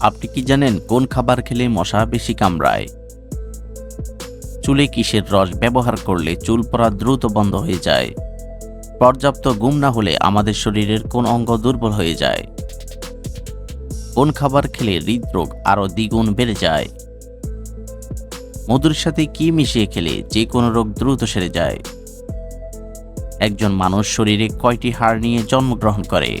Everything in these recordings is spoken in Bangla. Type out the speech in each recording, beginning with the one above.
আপনি কি জানেন কোন খাবার খেলে মশা বেশি কামড়ায়? চুলে কিসের রস ব্যবহার করলে চুল পড়া দ্রুত বন্ধ হয়ে যায়? পর্যাপ্ত ঘুম না হলে আমাদের শরীরের কোন অঙ্গ দুর্বল হয়ে যায়? কোন খাবার খেলে হৃদরোগ আরও দ্বিগুণ বেড়ে যায়? মধুর সাথে কি মিশিয়ে খেলে যে কোনো রোগ দ্রুত সেরে যায়? একজন মানুষ শরীরে কয়টি হাড় নিয়ে জন্মগ্রহণ করে?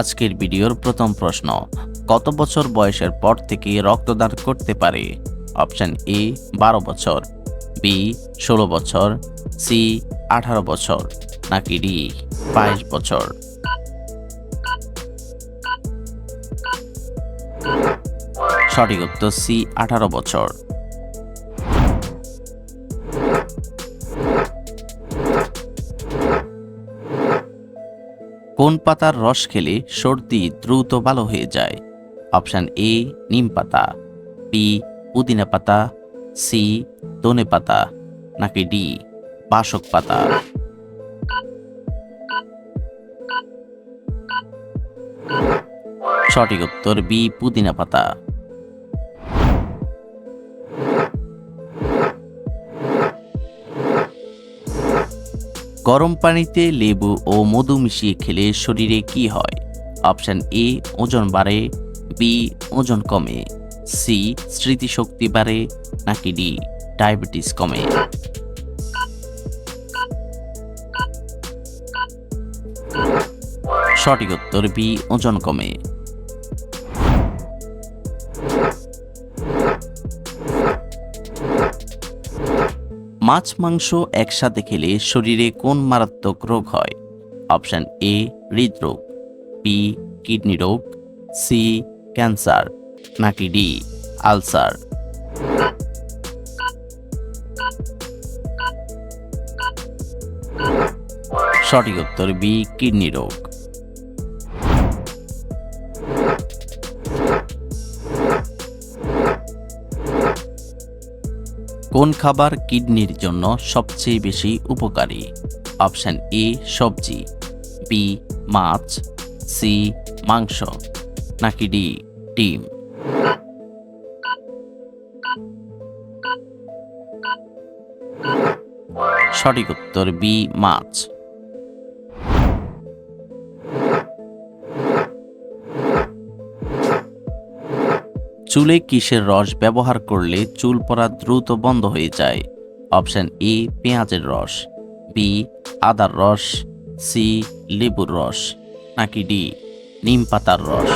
আজকের ভিডিওর প্রথম প্রশ্ন, কত বছর বয়সের পর থেকে রক্তদান করতে পারে? অপশন এ, বারো বছর, বি, ষোলো বছর, সি, আঠারো বছর, নাকি ডি, বাইশ বছর? সঠিক উত্তর সি, আঠারো বছর। কোন পাতার রস খেলে সর্দি দ্রুত ভালো হয়ে যায়? অপশান এ, নিম পাতা, বি, পুদিনা পাতা, সি দনে পাতা, নাকি ডি, বাসক পাতা। সঠিক উত্তর বি, পুদিনা পাতা। গরম পানিতে লেবু ও মধু মিশিয়ে খেলে শরীরে কি হয়? অপশন এ, ওজন বাড়ে, বি, ওজন কমে, সি, স্মৃতিশক্তি বাড়ে, নাকি ডি, ডায়াবেটিস কমে। সঠিক উত্তর বি, ওজন কমে। মাছ, মাংস একসাথে খেলে শরীরে কোন মারাত্মক রোগ হয়? অপশান এ, হৃদরোগ, বি, কিডনি রোগ, সি, ক্যান্সার, নাকি ডি, আলসার। সঠিক উত্তর বি, কিডনি রোগ। কোন খাবার কিডনির জন্য সবচেয়ে বেশি উপকারী? অপশান এ, সবজি, বি, মাছ, সি, মাংস, নাকি ডি, ডিম? সঠিক উত্তর বি, মাছ। চুলে কিসের রস ব্যবহার করলে চুল পড়া দ্রুত বন্ধ হয়ে যায়? অপশন এ, পেঁয়াজের রস, বি, আদার রস, সি, লেবুর রস, নাকি ডি, নিম পাতার রস।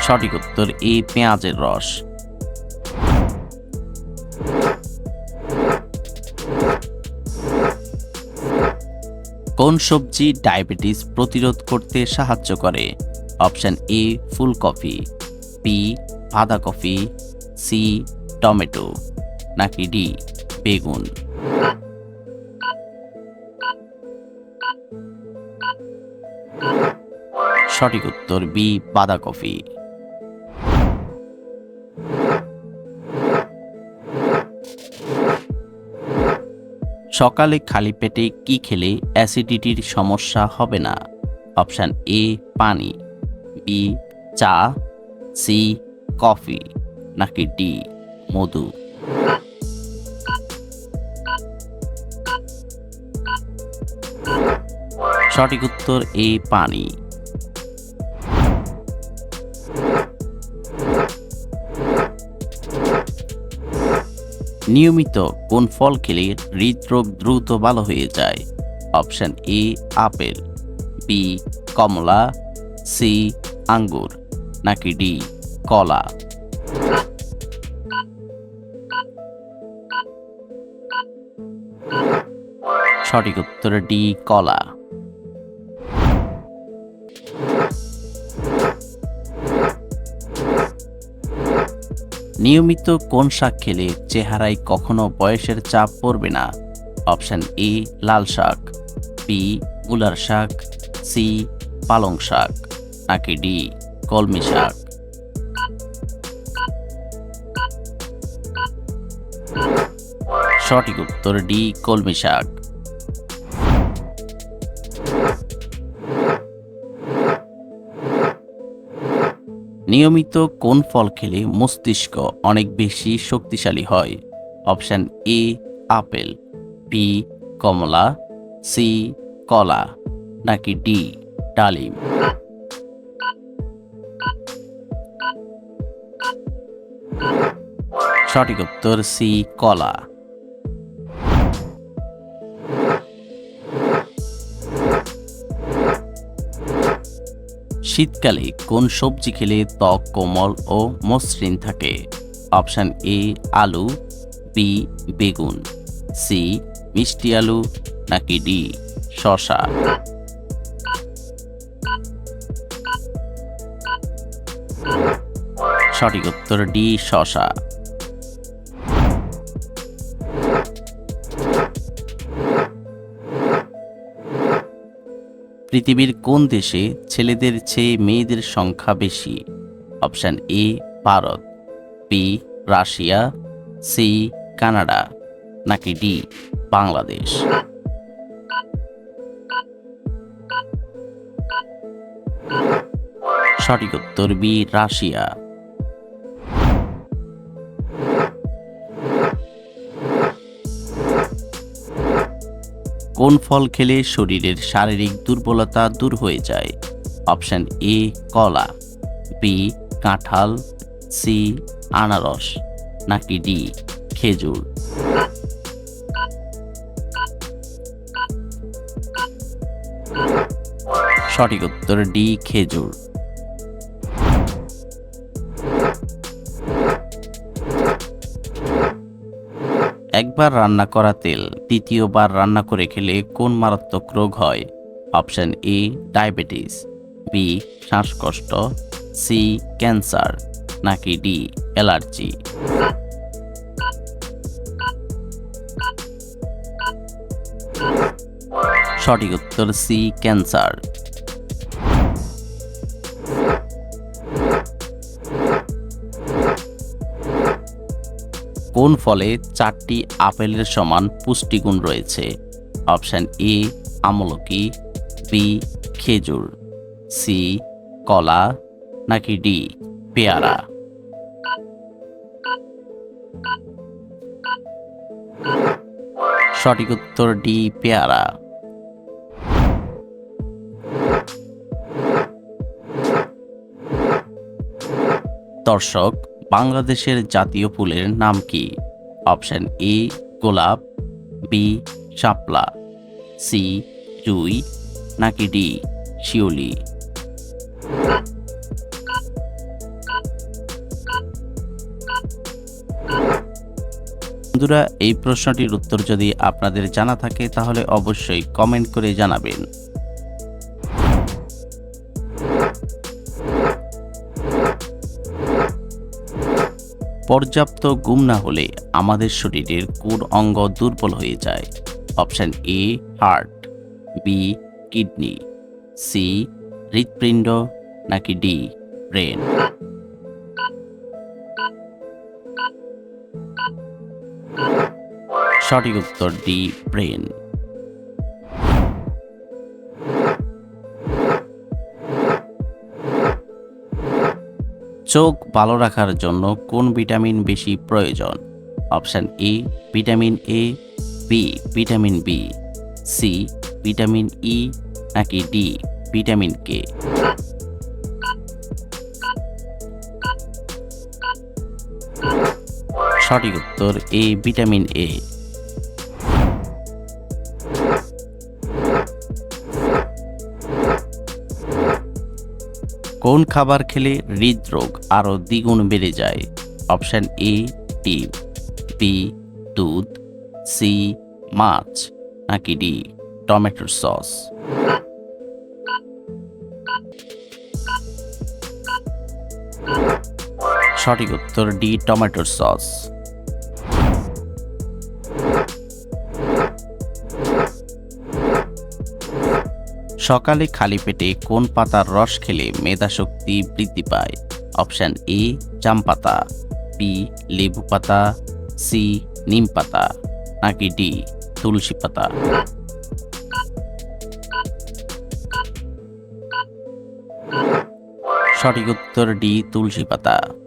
সঠিক উত্তর এ, পেঁয়াজের রস। কোন সবজি ডায়াবেটিস প্রতিরোধ করতে সাহায্য করে? অপশন এ ফুলকপি বি বাঁধাকপি সি, টমেটো, নাকি ডি, বেগুন। সঠিক উত্তর বি, বাঁধাকপি। সকালে খালি পেটে কি খেলে অ্যাসিডিটির সমস্যা হবে না? অপশান এ, পানি। বি, চা। C, coffee. নাকি ডি, মধু? সঠিক উত্তর এ, পানি। নিয়মিত কোন ফল খেলে হৃদরোগ দ্রুত ভালো হয়ে যায়? অপশন এ, আপেল, বি, কমলা, সি, আঙ্গুর, নাকি ডি, কলা? সঠিক উত্তর ডি, কলা। নিয়মিত কোন শাক খেলে চেহারায় কখনো বয়সের চাপ পড়বে না? অপশান এ, লাল শাক বি মূলার শাক সি পালং শাক, নাকি ডি কলমি শাক? সঠিক উত্তর ডি কলমি শাক। নিয়মিত কোন ফল খেলে মস্তিষ্ক অনেক বেশি শক্তিশালী হয়? অপশান এ, আপেল, বি, কমলা, সি, কলা, নাকি ডি, ডালিম? সঠিক উত্তর সি, কলা। শীতকালে কোন সবজি খেলে ত্বক কোমল ও মসৃণ থাকে? অপশান এ, আলু, বি, বেগুন, সি, মিষ্টি আলু, নাকি ডি শশা সঠিক উত্তর ডি শশা পৃথিবীর কোন দেশে ছেলেদের চেয়ে মেয়েদের সংখ্যা বেশি? Option A, Bharat, B, Russia, C, Canada, নাকি ডি, বাংলাদেশ? সঠিক উত্তর বি, রাশিয়া। কোন ফল খেলে শরীরের শারীরিক দুর্বলতা দূর হয়ে যায়? অপশান এ, কলা। বি, কাঁঠাল। সি, আনারস। নাকি ডি, খেজুর। সঠিক উত্তর ডি, খেজুর। একবার রান্না করা তেল দ্বিতীয়বার রান্না করে খেলে কোন মারাত্মক রোগ হয়? অপশন এ, ডায়াবেটিস, বি, শ্বাসকষ্ট, সি, ক্যান্সার, নাকি ডি, অ্যালার্জি। সঠিক উত্তর সি, ক্যান্সার। কোন ফলে চারটি আপেলের সমান পুষ্টিগুণ রয়েছে? অপশান এ, আমলকি, বি, খেজুর, সি, কলা, নাকি ডি, পেয়ারা? সঠিক উত্তর ডি, পেয়ারা। দর্শক বাংলাদেশের জাতীয় ফুলের নাম কি? অপশান এ, গোলাপ, বি, শাপলা, সি, জুই, নাকি ডি শিওলি বন্ধুরা, এই প্রশ্নটির উত্তর যদি আপনাদের জানা থাকে, তাহলে অবশ্যই কমেন্ট করে জানাবেন। পর্যাপ্ত ঘুম না হলে আমাদের শরীরের কোন অঙ্গ দুর্বল হয়ে যায়? Option A, heart, B, kidney, C, হৃৎপিণ্ড, নাকি ডি, ব্রেন। সঠিক উত্তর ডি, ব্রেন। চোখ ভালো রাখার জন্য কোন ভিটামিন বেশি প্রয়োজন? Option A vitamin A B vitamin B C vitamin E নাকি ডি ভিটামিন কে সঠিক উত্তর এ ভিটামিন এ কোন খাবার খেলে হৃদরোগ আরও দ্বিগুণ বেড়ে যায়? অপশান এ, ডিম, বি, দুধ, সি, মাছ, নাকি ডি, টমেটোর সস? সঠিক উত্তর ডি, টমেটোর সস। সকালে খালি পেটে কোন পাতার রস খেলে মেধাশক্তি বৃদ্ধি পায়? অপশান এ, জাম পাতা, বি, লেবু পাতা, সি, নিম পাতা, নাকি ডি, তুলসী পাতা? সঠিক উত্তর ডি, তুলসী পাতা।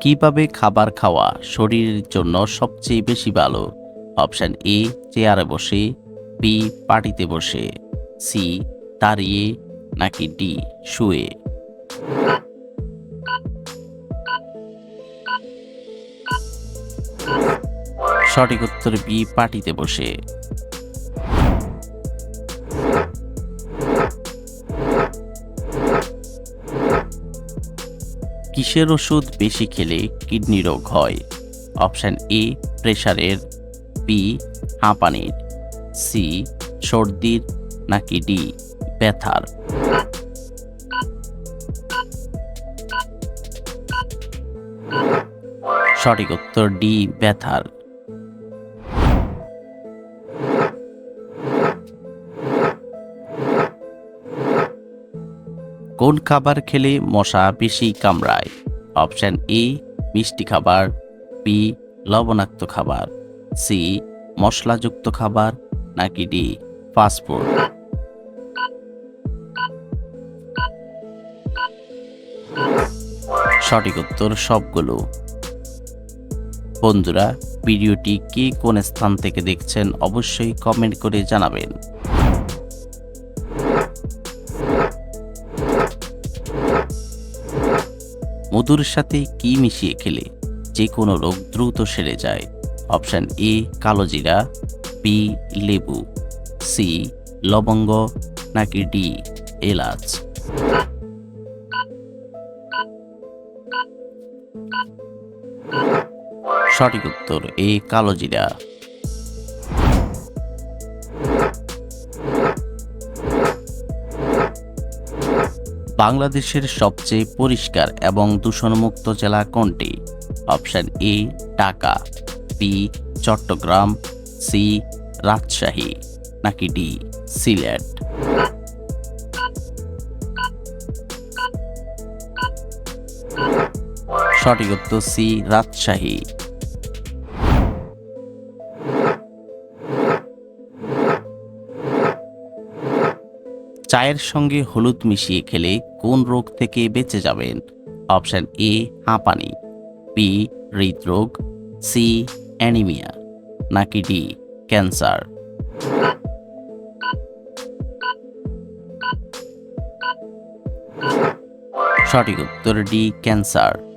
কীভাবে খাবার খাওয়া শরীরের জন্য সবচেয়ে বেশি ভালো? অপশান এ, চেয়ারে বসে, বি পার্টিতে বসে, সি, দাঁড়িয়ে, নাকি ডি, শুয়ে। সঠিক উত্তর বি পার্টিতে বসে। কিসের ওষুধ বেশি খেলে কিডনি রোগ হয়? অপশান এ প্রেশারের বি হাঁপানির সি সর্দির, নাকি ডি ব্যথার। সঠিক উত্তর ডি ব্যথার। কোন খাবার খেলে মশা বেশি কামড়ায়? অপশান এ, মিষ্টি খাবার, বি, লবণাক্ত খাবার, সি, মশলাযুক্ত খাবার, নাকি ডি ফাস্টফুড সঠিক উত্তর সবগুলো। বন্ধুরা, ভিডিওটি কে কোন স্থান থেকে দেখছেন অবশ্যই কমেন্ট করে জানাবেন। মধুর সাথে কি মিশিয়ে খেলে? যে কোনো রোগ দ্রুত সেরে যায়। অপশান এ, কালো জিরা, বি, লেবু, সি, লবঙ্গ, নাকি ডি, এলাচ। সঠিক উত্তর এ, কালো বাংলাদেশের সবচেয়ে পরিষ্কার এবং দূষণমুক্ত জেলা কোনটি? Option A, Dhaka, B, Chittagong, C, Rajshahi, নাকি ডি, সিলেট? সঠিক উত্তর সি, রাজশাহী। চায়ের সঙ্গে হলুদ মিশিয়ে খেলে কোন রোগ থেকে বেঁচে যাবেন? অপশান এ, হাঁপানি, বি, হৃদরোগ, সি, অ্যানিমিয়া, নাকি ডি, ক্যান্সার? সঠিক উত্তর ডি, ক্যান্সার।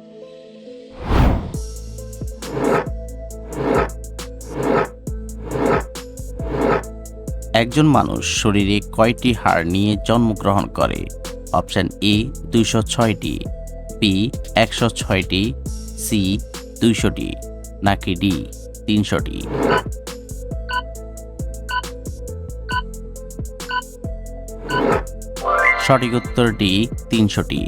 একজন মানুষ শরীরে কয়টি হাড় নিয়ে জন্মগ্রহণ করে? অপশান এ, দুইশো ছয়টি, বি, একশো ছয়টি, সি, দুইশোটি, নাকি ডি, তিনশোটি? সঠিক উত্তর ডি তিনশোটি।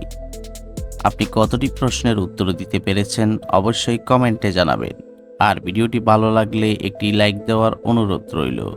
আপনি কতটি প্রশ্নের উত্তর দিতে পেরেছেন অবশ্যই কমেন্টে জানাবেন। আর ভিডিওটি ভালো লাগলে একটি লাইক দেওয়ার অনুরোধ রইল।